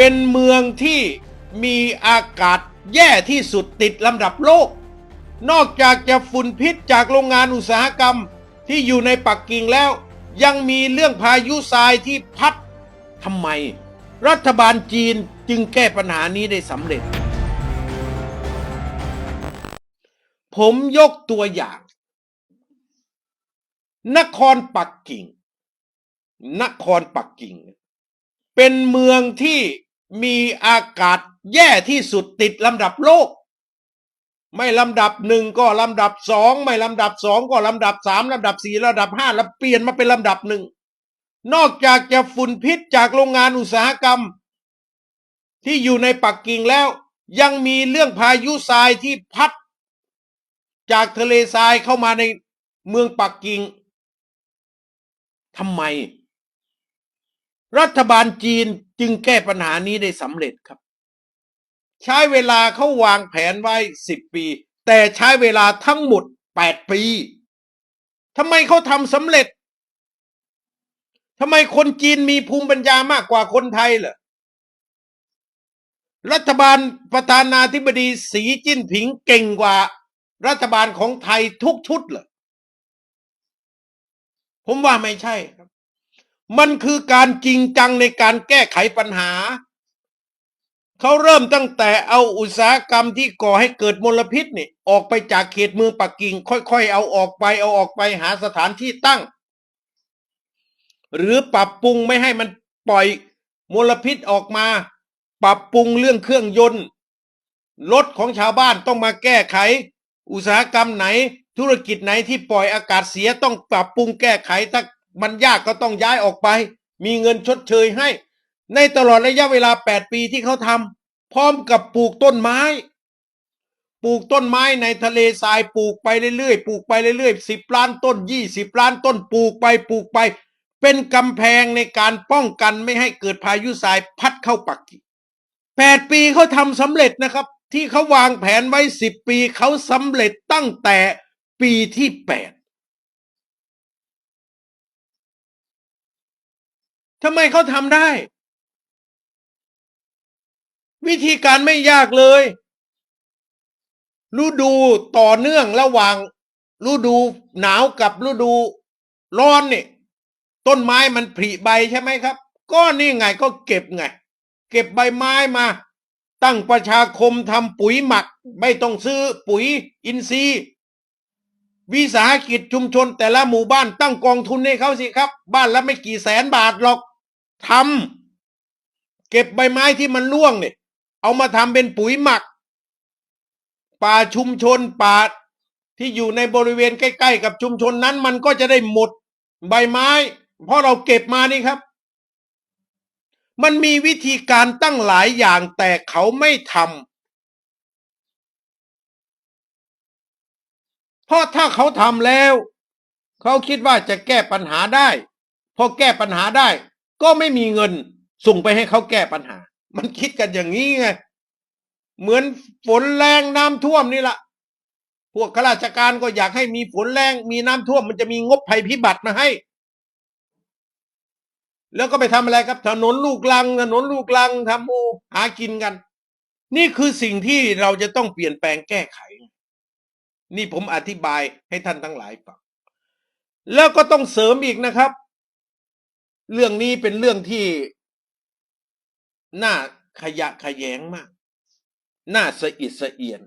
เป็นเมืองที่มีอากาศแย่ที่สุดติดลำดับโลก นอกจากจะฝุ่นพิษจากโรงงานอุตสาหกรรมที่อยู่ในปักกิ่งแล้ว ยังมีเรื่องพายุทรายที่พัดทำไม รัฐบาลจีนจึงแก้ปัญหานี้ได้สำเร็จ ผมยกตัวอย่าง นครปักกิ่ง นครปักกิ่ง เป็นเมืองที่ มีอากาศแย่ที่สุดติดลำดับโลก ไม่ลำดับหนึ่งก็ลำดับสองไม่ลำดับสองก็ลำดับสามลำดับสี่ลำดับห้าแล้วเปลี่ยนมาเป็นลำดับหนึ่งนอกจากจะฝุ่นพิษจากโรงงานอุตสาหกรรม ที่อยู่ในปักกิ่งแล้ว ยังมีเรื่องพายุทรายที่พัด จากทะเลทรายเข้ามาในเมืองปักกิ่งทำไม รัฐบาลจีนจึงแก้ปัญหานี้ได้สำเร็จครับ ใช้เวลาเขาวางแผนไว้สิบปี แต่ใช้เวลาทั้งหมดแปดปีทำไมเขาทำสำเร็จทำไมคนจีนมีภูมิปัญญามากกว่าคนไทยเหรอรัฐบาลประธานาธิบดีสีจิ้นผิงเก่งกว่า รัฐบาลของไทยทุกชุดเหรอผมว่าไม่ใช่ มันคือการจริงจังในการแก้ไขปัญหา เขาเริ่มตั้งแต่เอาอุตสาหกรรมที่ก่อให้เกิดมลพิษนี่ออกไปจากเขตเมืองปักกิ่ง ค่อยๆ เอาออกไปเอาออกไปหาสถานที่ตั้ง หรือปรับปรุงไม่ให้มันปล่อยมลพิษออกมา ปรับปรุงเรื่องเครื่องยนต์รถของชาวบ้านต้องมาแก้ไข อุตสาหกรรมไหน ธุรกิจไหนที่ปล่อยอากาศเสียต้องปรับปรุงแก้ไขถ้า มันยากก็ต้องย้ายออกไป มีเงินชดเชยให้ ในตลอดระยะเวลา 8 ปีที่เขาทำพร้อมกับปลูกต้นไม้ ปลูกต้นไม้ในทะเลทรายปลูกไปเรื่อยๆปลูกไปเรื่อยๆสิบล้านต้นยี่สิบล้านต้นปลูกไปปลูกไป เป็นกำแพงในการป้องกันไม่ให้เกิดพายุทรายพัดเข้าปักกิ่งแปดปีเขาทำสำเร็จนะครับ ที่เขาวางแผนไว้สิบปีเขาสำเร็จตั้งแต่ปีที่แปด ทำไมเขาทำได้ วิธีการไม่ยากเลยฤดูต่อเนื่องระหว่างฤดูหนาวกับฤดูร้อนเนี่ยต้นไม้มันผลิใบใช่ไหมครับ ก็นี่ไงก็เก็บไง เก็บใบไม้มา ตั้งประชาคมทำปุ๋ยหมัก ไม่ต้องซื้อปุ๋ยอินทรีย์วิสาหกิจชุมชนแต่ละหมู่บ้านตั้งกองทุนให้เขาสิครับ บ้านละไม่กี่แสนบาทหรอก ทำเก็บใบไม้ที่มันร่วงเนี่ย เอามาทำเป็นปุ๋ยหมัก ป่าชุมชนป่าที่อยู่ในบริเวณใกล้ ๆ กับชุมชนนั้น มันก็จะได้หมดใบไม้ เพราะเราเก็บมานี่ครับ มันมีวิธีการตั้งหลายอย่างแต่เขาไม่ทำเพราะถ้าเขาทำแล้ว เขาคิดว่าจะแก้ปัญหาได้ พอแก้ปัญหาได้ ก็ไม่มีเงินส่งไปให้เขาแก้ปัญหา มันคิดกันอย่างนี้ไง เหมือนฝนแรงน้ำท่วมนี่ละพวกข้าราชการก็อยากให้มีฝนแรง มีน้ำท่วม มันจะมีงบภัยพิบัติมาให้ แล้วก็ไปทำอะไรครับ ถนนลูกลัง ถนนลูกลังทำโอหากินกัน นี่คือสิ่งที่เราจะต้องเปลี่ยนแปลงแก้ไข นี่ผมอธิบายให้ท่านทั้งหลายฟังแล้วก็ต้องเสริมอีกนะครับ เรื่องนี้เป็นเรื่องที่ น่าขยะขยงมาก น่าสะอิดสะเอียน